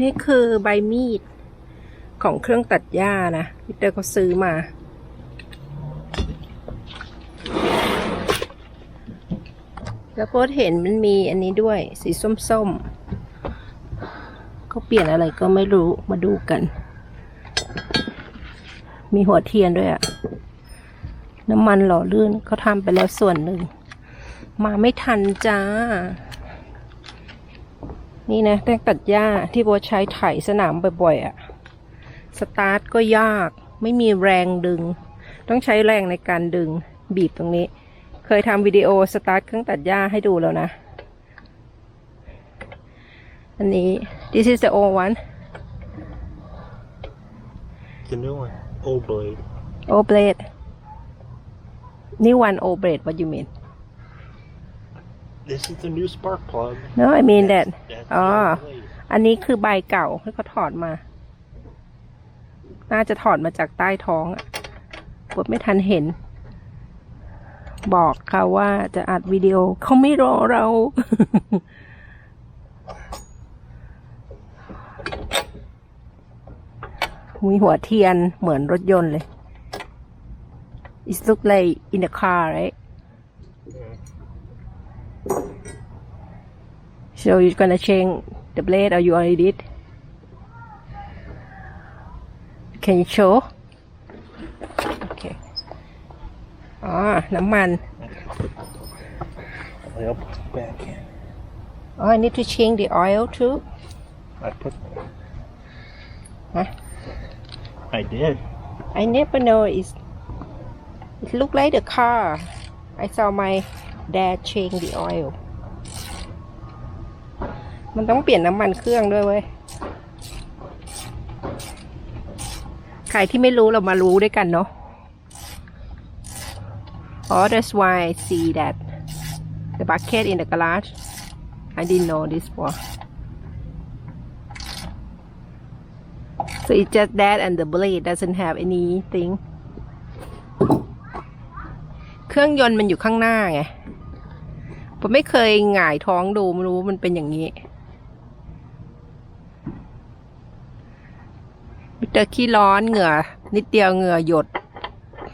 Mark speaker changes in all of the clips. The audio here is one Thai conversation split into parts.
Speaker 1: นี่คือใบมีด ของเครื่องตัดหญ้านะพีเตอร์ก็ซื้อมา แล้วก็เห็นมันมีอันนี้ด้วยสีส้มๆเขาเปลี่ยนอะไรก็ไม่รู้มาดูกัน มีหัวเทียนด้วยอะน้ำมันหล่อลื่นเขาทำไปแล้วส่วนหนึ่ง มาไม่ทันจ้า นี่นะแต้งตัดหญ้าที่โบทใช้ไถสนามบ่อยๆอะ่ะ สตาร์ทก็ยาก ไม่มีแรงดึง ต้องใช้แรงในการดึงบีบตรงนี้ เคยทำวิดีโอสตาร์ทเครื่องตัดหญ้าให้ดูแล้วนะ อันนี้ this is the old one
Speaker 2: The new one. Old blade.
Speaker 1: old blade new one old blade what you mean
Speaker 2: This is the new spark plug.
Speaker 1: no I mean that
Speaker 2: That's
Speaker 1: อ๋อ
Speaker 2: the old blade.
Speaker 1: อันนี้คือใบเก่าที่เขาถอดมา น่าจะถอดมาจากใต้ท้องอะกดไม่ทันเห็น บอกเขาว่าจะอัดวิดีโอเขาไม่รอเรา มีหัวเทียนเหมือนรถยนต์เลย It look like in the car right So you're gonna change the blade or you already did? Can you show? Okay. อ๋อ น้ำมัน
Speaker 2: Well, back in.
Speaker 1: Oh, I need to change the oil too.
Speaker 2: I put.
Speaker 1: Huh?
Speaker 2: I did.
Speaker 1: I never know it's it look like the car. I saw my dad change the oil. มันต้องเปลี่ยนน้ำมันเครื่องด้วยเว้ย ใครที่ไม่รู้เรามารู้ด้วยกันเนาะ Oh, that's why I see that the bucket in the garage. I didn't know this before. So it's just that and the blade doesn't have anything. เครื่องยนต์มันอยู่ข้างหน้าไง ผมไม่เคยหงายท้องดูไม่รู้มันเป็นอย่างนี้ เตอร์ขี้ร้อนเหงื่อ นิดเดียวเหงื่อหยด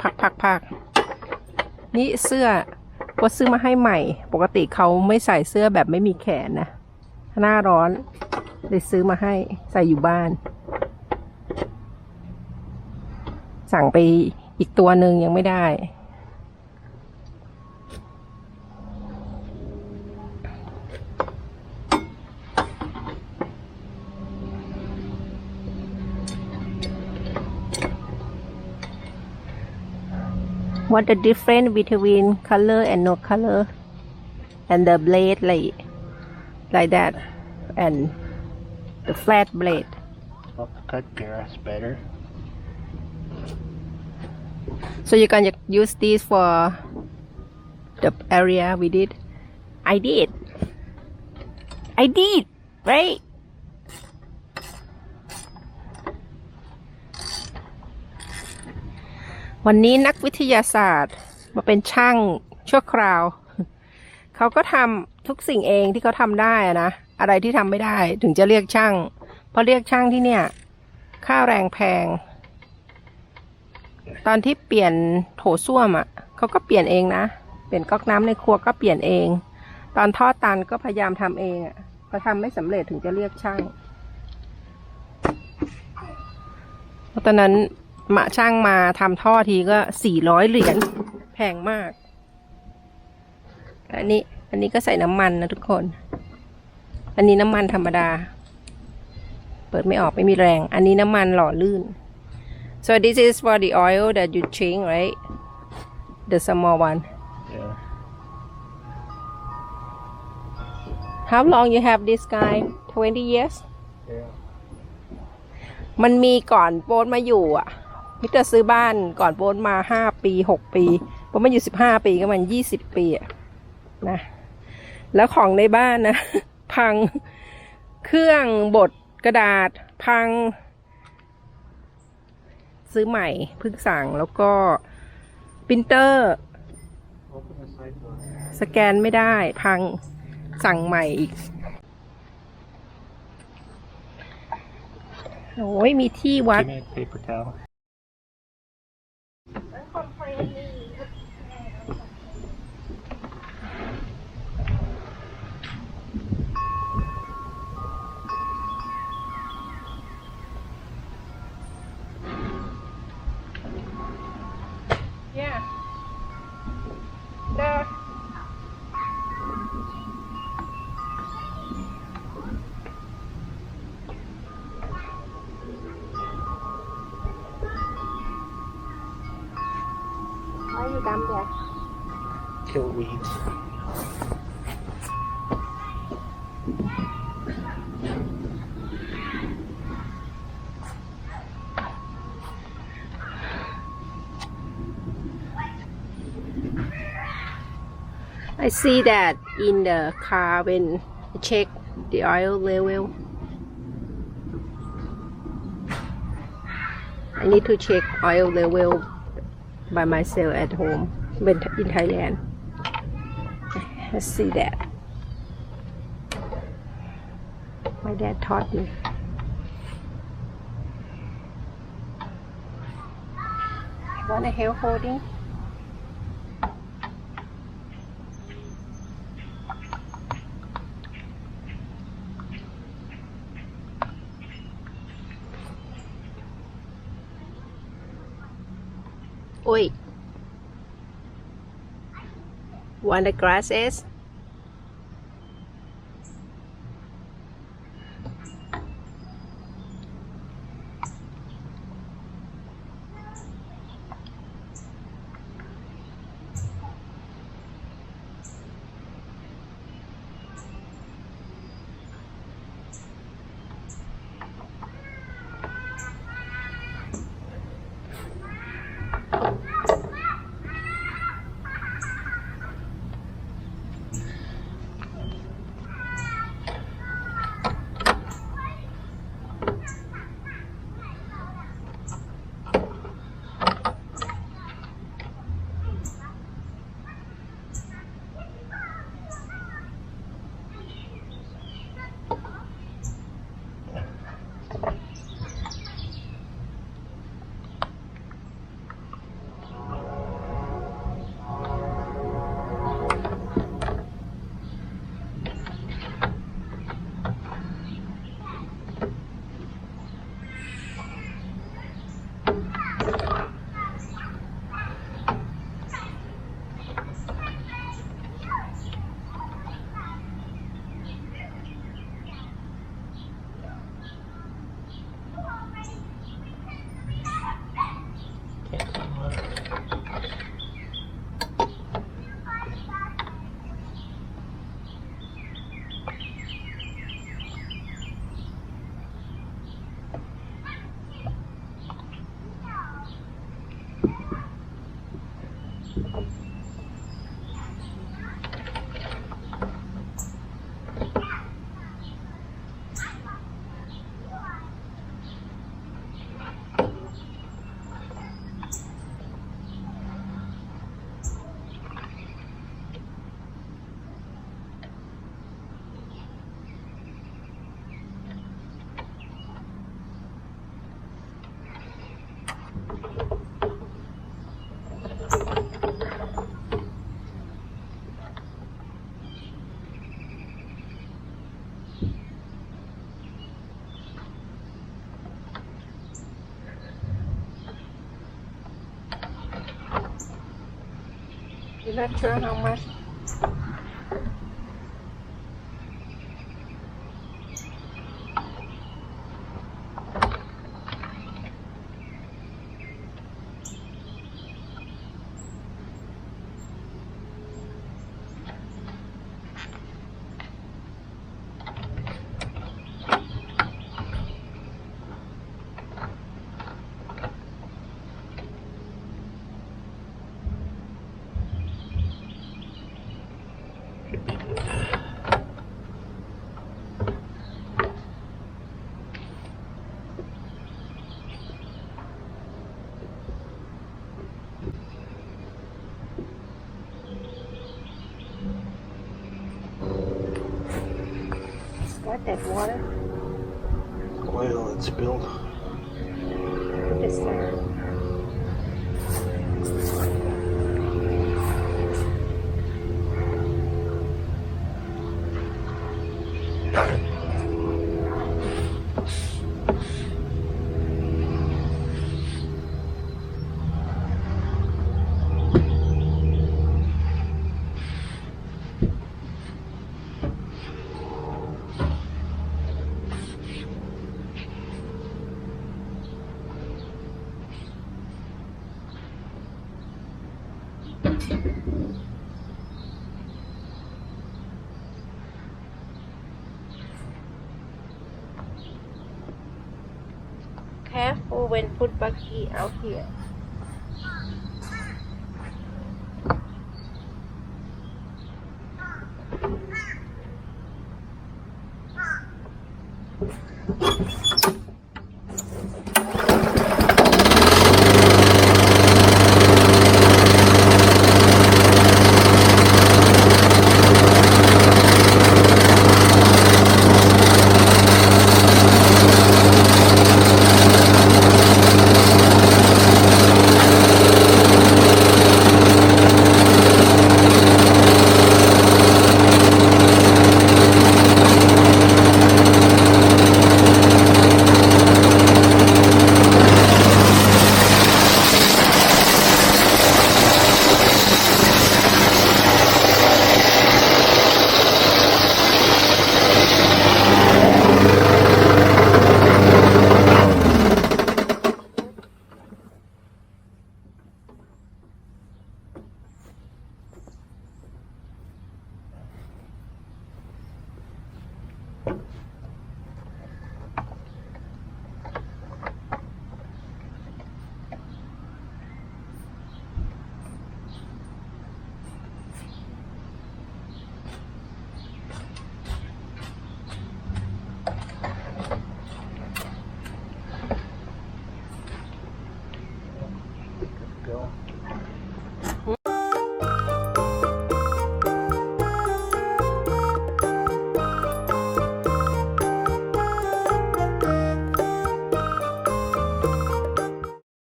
Speaker 1: พักพักพักนี่เสื้อว่าซื้อมาให้ใหม่ ปกติเขาไม่ใส่เสื้อแบบไม่มีแขนนะหน้าร้อนเลยซื้อมาให้ใส่อยู่บ้าน สั่งไปอีกตัวหนึ่งยังไม่ได้ What the difference between color and no color and the blade like like that and the flat blade
Speaker 2: Well, to cut grass better.
Speaker 1: So you can use this for the area we did? I did. I did, right? วันนี้นักวิทยาศาสตร์มาเป็นช่างชั่วคราว เขาก็ทำทุกสิ่งเองที่เขาทำได้นะ อะไรที่ทำไม่ได้ถึงจะเรียกช่าง เพราะเรียกช่างที่เนี่ย ค่าแรงแพง ตอนที่เปลี่ยนโถส้วมอะเขาก็เปลี่ยนเองนะ เปลี่ยนก๊อกน้ำในครัวก็เปลี่ยนเอง ตอนท่อตันก็พยายามทำเองอะพอทำไม่สำเร็จถึงจะเรียกช่าง เพราะตอนนั้น มาช่างมาทำท่อทีก็สี่ร้อยเหรียญแพงมาก อันนี้อันนี้ก็ใส่น้ำมันนะทุกคน อันนี้น้ำมันธรรมดา เปิดไม่ออกไม่มีแรง อันนี้น้ำมันหล่อลื่น So this is for the oil that you change, right? The small one.
Speaker 2: Yeah.
Speaker 1: How long you have this guy? 20 years?
Speaker 2: Yeah.
Speaker 1: มันมีก่อนโป๊ตมาอยู่อะ มิเตอร์ซื้อบ้านก่อนโป๊ตมาห้าปีหกปีโป๊ตมาอยู่สิบห้าปีก็มันยี่สิบปีอะนะ แล้วของในบ้านนะ พังเครื่องบดกระดาษพัง ซื้อใหม่เพิ่งสั่งแล้วก็ปรินเตอร์ สแกนไม่ได้พังสั่งใหม่อีกโอ้ยมีที่วัด Why you dumb there?
Speaker 2: Kill weeds.
Speaker 1: I see that in the car when I check the oil level. I need to check oil level by myself at home in Thailand. I see that. My dad taught me. Wanna help holding?
Speaker 2: what
Speaker 1: the grass is? Teşekkürler. Çok and water?
Speaker 2: Oil and spilled.
Speaker 1: What is that? Careful when put buggy out here.